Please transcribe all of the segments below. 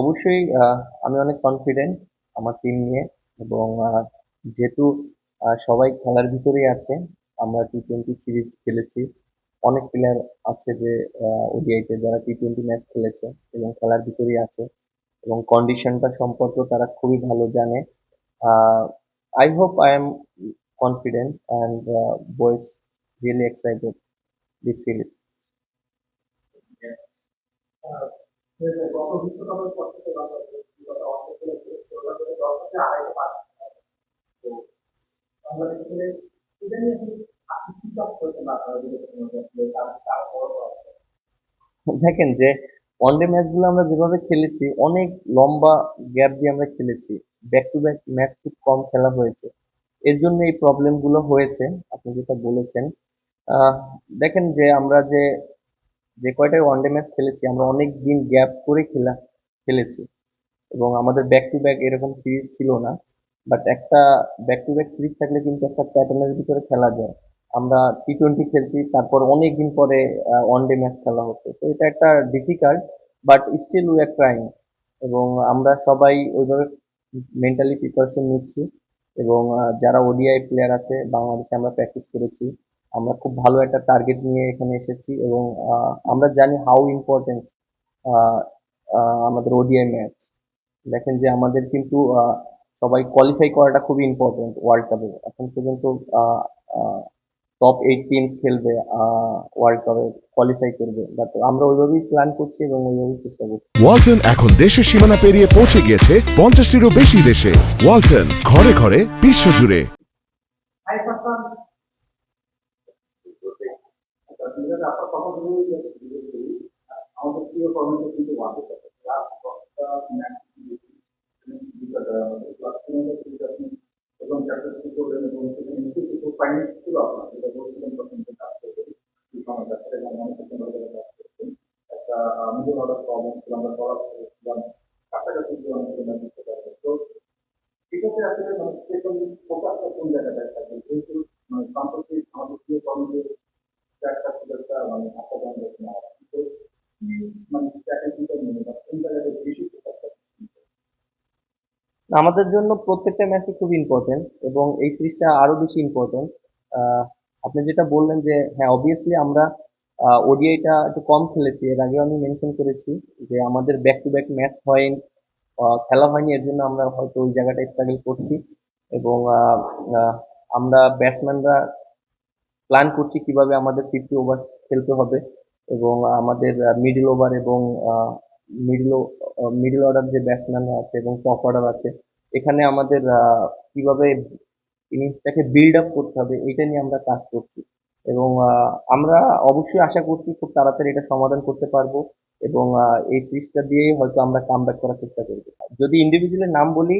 অবশ্যই আমি অনেক কনফিডেন্ট আমার টিম নিয়ে এবং যেহেতু সবাই খেলার ভিতরেই আছে, আমরা টি টোয়েন্টি সিরিজ খেলেছি। অনেক প্লেয়ার আছে যে ওডিআইতে যারা টি টোয়েন্টি ম্যাচ খেলেছে এবং খেলার ভিতরেই আছে এবং কন্ডিশনটা সম্পর্কে তারা খুবই ভালো জানে। I hope I am confident and boys really excited this series দেখেন যে ওয়ানডে ম্যাচগুলো আমরা যেভাবে খেলেছি, অনেক লম্বা গ্যাপ দিয়ে আমরা খেলেছি। ব্যাক টু ব্যাক ম্যাচ খুব কম খেলা হয়েছে। এর জন্য এই প্রবলেমগুলো হয়েছে, আপনি যেটা বলেছেন। দেখেন যে আমরা যে যে কয়টা ওয়ানডে ম্যাচ খেলেছি, আমরা অনেক দিন গ্যাপ করে খেলা, খেলেছি। এবং আমাদের ব্যাক টু ব্যাক এরকম সিরিজ ছিল না বাট একটা ব্যাক টু ব্যাক সিরিজ থাকলে কিন্তু একটা প্যাটার্নের ভিতরে খেলা যায়। আমরা টি টোয়েন্টি খেলছি, তারপর অনেক দিন পরে ওয়ান ডে ম্যাচ খেলা হচ্ছে তো এটা একটা difficult but still we are trying এবং আমরা সবাই ওইভাবে মেন্টালি প্রিপারেশন নিচ্ছি। এবং যারা ওডিআই প্লেয়ার আছে, বাংলাদেশে আমরা প্র্যাকটিস করেছি। আমরা খুব ভালো একটা টার্গেট নিয়ে এখানে এসেছি এবং আমরা জানি হাউ ইম্পর্টেন্স আমাদের ওডিআই ম্যাচ দেখেন যে আমাদের কিন্তু সবাই কোয়ালিফাই করাটা খুবই ইম্পর্টেন্ট ওয়ার্ল্ড কাপে এখন পর্যন্ত টপ এইট টিমস খেলবে ওয়ার্ল্ড কাপে কোয়ালিফাই করবে। বাট আমরা ওইভাবেই প্ল্যান করছি এবং ওইভাবেই চেষ্টা করছি। ওয়ালটন এখন দেশের সীমানা পেরিয়ে পৌঁছে গিয়েছে পঞ্চাশটিরও বেশি দেশে। ওয়ালটন ঘরে ঘরে বিশ্বজুড়ে। হাই পারসন আপনার কথা বলে আমি অনেক সুন্দর কাজ করছেন একটা মিডল প্রবলেম ছিল কাছাকাছি তো এটাতে আসলে মানে কোন জায়গাটায় থাকবে মানে সাম্প্রতিক আমাদের প্রিয় কর্মীদের একটা খুব একটা মানে আশা জানবে না তো কি মানে স্ট্র্যাটেজিটা নিয়ে বা কোন জায়গাটা বেশি ফোকাসটা আমাদের জন্য প্রত্যেকটা ম্যাচই খুব ইম্পর্টেন্ট এবং এই সিরিজটা আরও বেশি ইম্পর্টেন্ট আপনি যেটা বললেন যে হ্যাঁ অবভিয়াসলি আমরা ওডিআইটা একটু কম খেলেছি। এর আগেও আমি মেনশন করেছি যে, আমাদের ব্যাক টু ব্যাক ম্যাচ হয় খেলা হয়নি, এর জন্য আমরা হয়তো ওই জায়গাটায় স্ট্রাগল করছি এবং আমরা ব্যাটসম্যানরা প্ল্যান করছি কীভাবে আমাদের ফিফটি ওভার খেলতে হবে এবং আমাদের মিডল ওভার এবং মিডল মিডল অর্ডার যে ব্যাটসম্যানরা আছে এবং টপ অর্ডার আছে, এখানে আমাদের কীভাবে ইনিংসটাকে বিল্ড আপ করতে হবে এটা নিয়ে আমরা কাজ করছি। এবং আমরা অবশ্যই আশা করছি খুব তাড়াতাড়ি এটা সমাধান করতে পারব এবং এই সিরিজটা দিয়েই হয়তো আমরা কাম করার চেষ্টা করব। যদি ইন্ডিভিজুয়ালের নাম বলি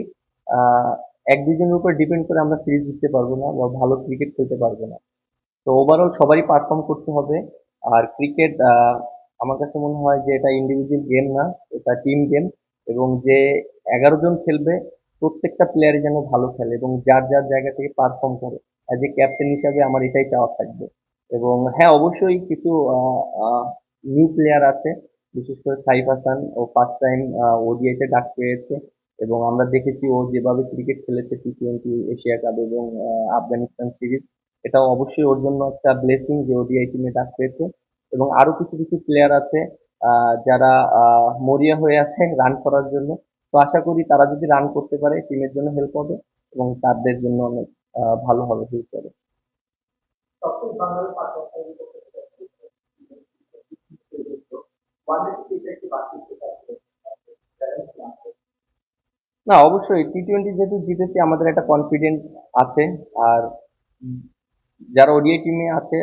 এক দুজনের উপর ডিপেন্ড করে আমরা সিরিজ জিততে পারব না বা ভালো ক্রিকেট খেলতে পারব না। তো ওভারঅল সবারই পারফর্ম করতে হবে। আর ক্রিকেট আমার কাছে মনে হয় যে এটা ইন্ডিভিজুয়াল গেম না, এটা টিম গেম এবং যে এগারো জন খেলবে, প্রত্যেকটা প্লেয়ারই যেন ভালো খেলে এবং যার যার জায়গা থেকে পারফর্ম করে। অ্যাজ এ ক্যাপ্টেন হিসাবে আমার এটাই চাওয়া থাকবে। এবং হ্যাঁ অবশ্যই কিছু নিউ প্লেয়ার আছে, বিশেষ করে সাইফ হাসান ও ফার্স্ট টাইম ওডিআইতে ডাক পেয়েছে এবং আমরা দেখেছি ও যেভাবে ক্রিকেট খেলেছে টি টোয়েন্টি এশিয়া কাপ এবং আফগানিস্তান সিরিজ এটাও অবশ্যই ওর জন্য একটা ব্লেসিং যে ওডিআই টিমে ডাক পেয়েছে। এবং আরও কিছু কিছু প্লেয়ার আছে যারা মরিয়া হয়ে আছে রান করার জন্য। তো আশা করি তারা যদি রান করতে পারে টিমের জন্য হেল্প হবে এবং তাদের জন্য অনেক ভালো হবে ফিউচারে না, অবশ্যই টি টোয়েন্টি যেহেতু জিতেছি, আমাদের একটা কনফিডেন্ট আছে। আর যারা ওডিআই টিমে আছে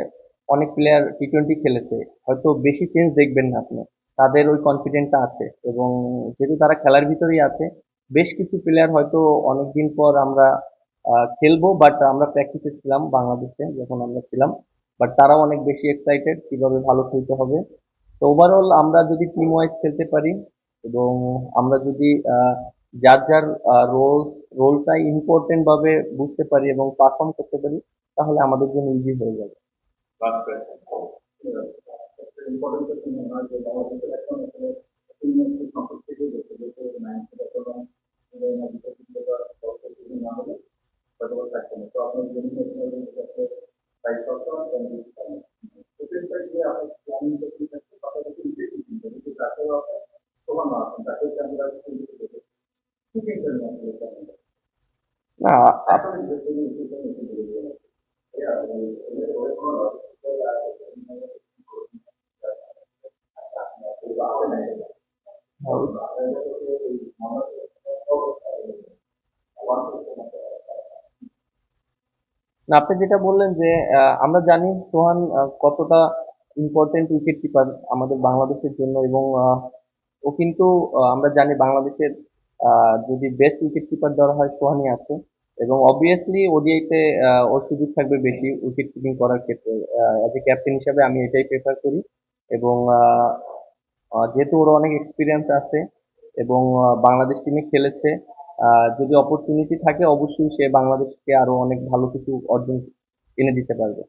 অনেক প্লেয়ার টি টোয়েন্টি খেলেছে, হয়তো বেশি চেঞ্জ দেখবেন না আপনি। তাদের ওই কনফিডেন্টটা আছে এবং যেহেতু তারা খেলার ভিতরেই আছে, বেশ কিছু প্লেয়ার হয়তো অনেকদিন পর আমরা খেলব বাট আমরা প্র্যাকটিসে ছিলাম বাংলাদেশে যখন আমরা ছিলাম বাট তারাও অনেক বেশি এক্সাইটেড কীভাবে ভালো খেলতে হবে। তো ওভারঅল আমরা যদি টিম ওয়াইজ খেলতে পারি এবং আমরা যদি যার যার রোলস রোলটা ইম্পর্টেন্ট ভাবে বুঝতে পারি এবং পারফর্ম করতে পারি, তাহলে আমাদের জন্য ইজি হয়ে যাবে। last question. important question is not that our selection is extremely complicated with the data and the problem in the application data also is not available. But our selection problem is in the right of the and this time. So this is the planning technique but it is in the data of so one of that is the data in the data. Who can tell me about that? Now, after the data is in the data. Yeah, না আপনি যেটা বললেন যে আহ, আমরা জানি সোহান কতটা important wicket keeper আমাদের বাংলাদেশের জন্য এবং ও কিন্তু আমরা জানি বাংলাদেশের আহ, যদি বেস্ট উইকেট কিপার ধরা হয় সোহানি আছে এবং অবভিয়াসলি ওডিআইতে ওর সুযোগ থাকবে বেশি উইকেট কিপিং করার ক্ষেত্রে। অ্যাজ এ ক্যাপ্টেন হিসাবে আমি এটাই প্রেফার করি এবং যেহেতু ওর অনেক এক্সপিরিয়েন্স আছে এবং বাংলাদেশ টিমে খেলেছে যদি অপরচুনিটি থাকে অবশ্যই সে বাংলাদেশকে আরও অনেক ভালো কিছু অর্জন এনে দিতে পারবে।